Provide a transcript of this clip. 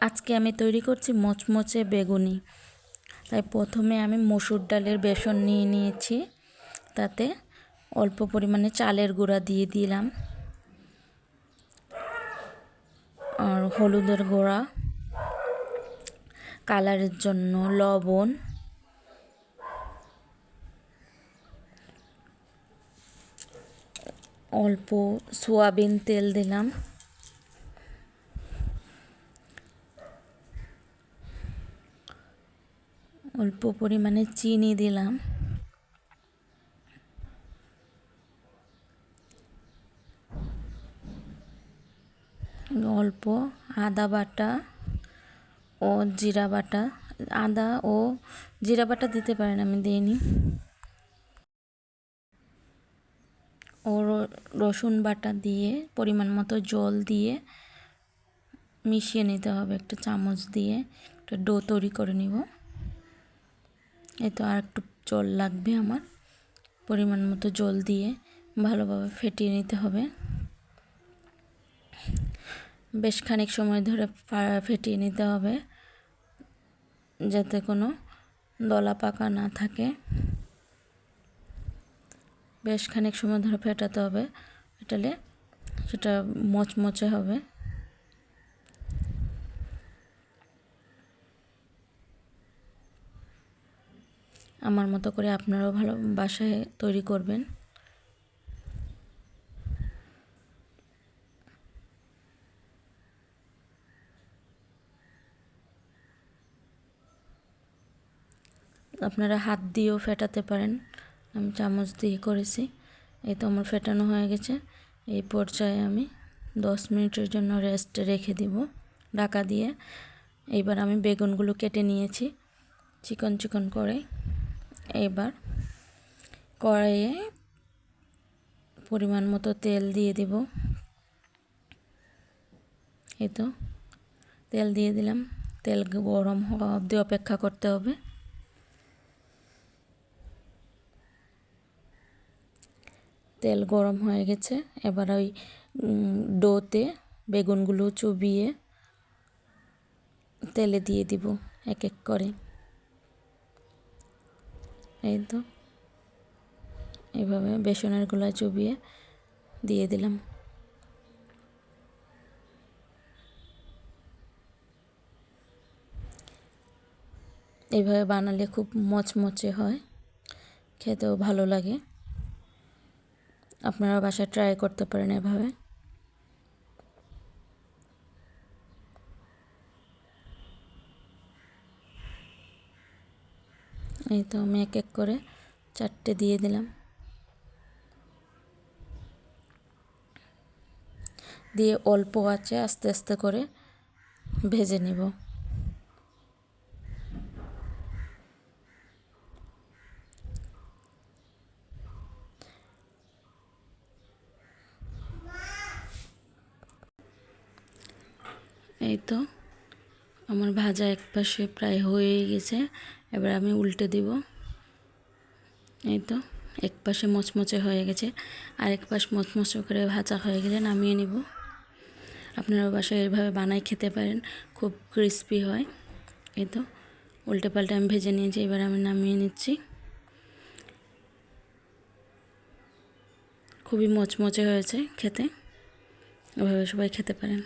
আজকে আমি তৈরি করছি মচমচে বেগুনি। তাই প্রথমে আমি মসুর ডালের বেসন নিয়ে নিয়েছি। তাতে অল্প পরিমাণে চালের গুঁড়া দিয়ে দিলাম। আর হলুদের গুঁড়া, কালারের জন্য লবণ। অল্প সোয়াবিন তেল দিলাম। অল্প পরিমাণে চিনি দিলাম। অল্প আদা বাটা ও জিরা বাটা। আদা ও জিরা বাটা দিতে পারেন, আমি দিইনি। ও রসুন বাটা দিয়ে পরিমাণ মতো জল দিয়ে মিশিয়ে নিতে হবে, একটা চামচ দিয়ে। একটা ডো তৈরি করে নিব। এই তো আর একটু জল লাগবে আমার। পরিমাণ মতো জল দিয়ে ভালোভাবে ফেটিয়ে নিতে হবে। বেশ খানিক সময় ধরে ফেটিয়ে নিতে হবে। যাতে কোনো দলা পাকা না থাকে। বেশ খানিক সময় ধরে ফেটাতে হবে। ফেটালে সেটা মচমচে হবে। আমার মতো করে আপনারাও ভালো বাসায় তৈরি করবেন। আপনারা হাত দিয়েও ফেটাতে পারেন, আমি চামচ দিয়ে করেছি। এই তো আমার ফেটানো হয়ে গেছে। এই পর্যায়ে আমি দশ মিনিটের জন্য রেস্ট রেখে দিব ঢাকা দিয়ে। এইবার আমি বেগুনগুলো কেটে নিয়েছি, চিকন চিকন করে। এবার কড়াইয়ে পরিমাণ মতো তেল দিয়ে দিব। এই তো, তেল দিয়ে দিলাম। তেল গরম হওয়া অবধি অপেক্ষা করতে হবে। তেল গরম হয়ে গেছে। এবার ওই ডোতে বেগুনগুলো চুবিয়ে তেলে দিয়ে দিব এক এক করে। এই তো। এইভাবে বেসনের গোলা চুবিয়ে দিয়ে দিলাম। এইভাবে বানালে খুব মচমচে হয়, খেতেও ভালো লাগে। আপনারা বাসায় ট্রাই করতে পারেন এভাবে। এই তো আমি এক এক করে চারটে দিয়ে দিলাম। দিয়ে অল্প আছে আস্তে আস্তে করে ভেজে নিব। এই তো আমার ভাজা এক পাশে প্রায় হয়ে গেছে। এবার আমি উল্টে দিব। এই তো, এক পাশে মচমচে হয়ে গেছে। আর এক পাশ মচমচে করে ভাজা হয়ে গেলে নামিয়ে নিব। আপনারা বাসায় এভাবে বানাই খেতে পারেন, খুব ক্রিস্পি হয়। এই তো, উল্টে পাল্টে আমি ভেজে নিয়েছি, এবার আমি নামিয়ে নিচ্ছি। খুবই মচমচে হয়েছে খেতে। ওভাবে সবাই খেতে পারেন।